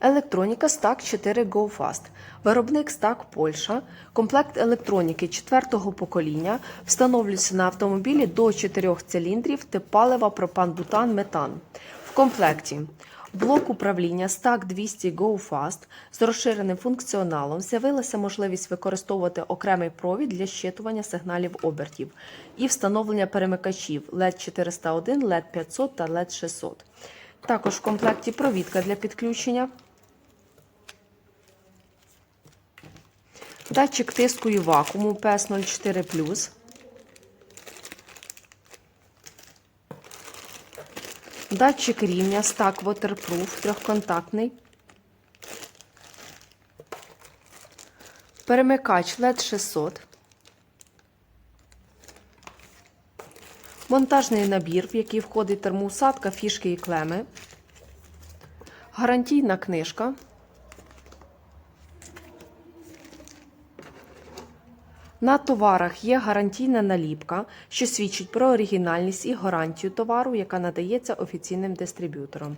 Електроніка Stack 4 Go Fast. Виробник Stack Польща. Комплект електроніки четвертого покоління встановлюється на автомобілі до 4 циліндрів тип палива пропан-бутан метан. В комплекті блок управління Stack 200 Go Fast з розширеним функціоналом з'явилася можливість використовувати окремий провід для щитування сигналів обертів і встановлення перемикачів LED 401, LED 500 та LED 600. Також в комплекті провідка для підключення, датчик тиску і вакууму PS04+, датчик рівня Stack Waterproof трьохконтактний, перемикач LED 600, монтажний набір, в який входить термоусадка, фішки і клеми, гарантійна книжка, На товарах є гарантійна наліпка, що свідчить про оригінальність і гарантію товару, яка надається офіційним дистриб'ютором.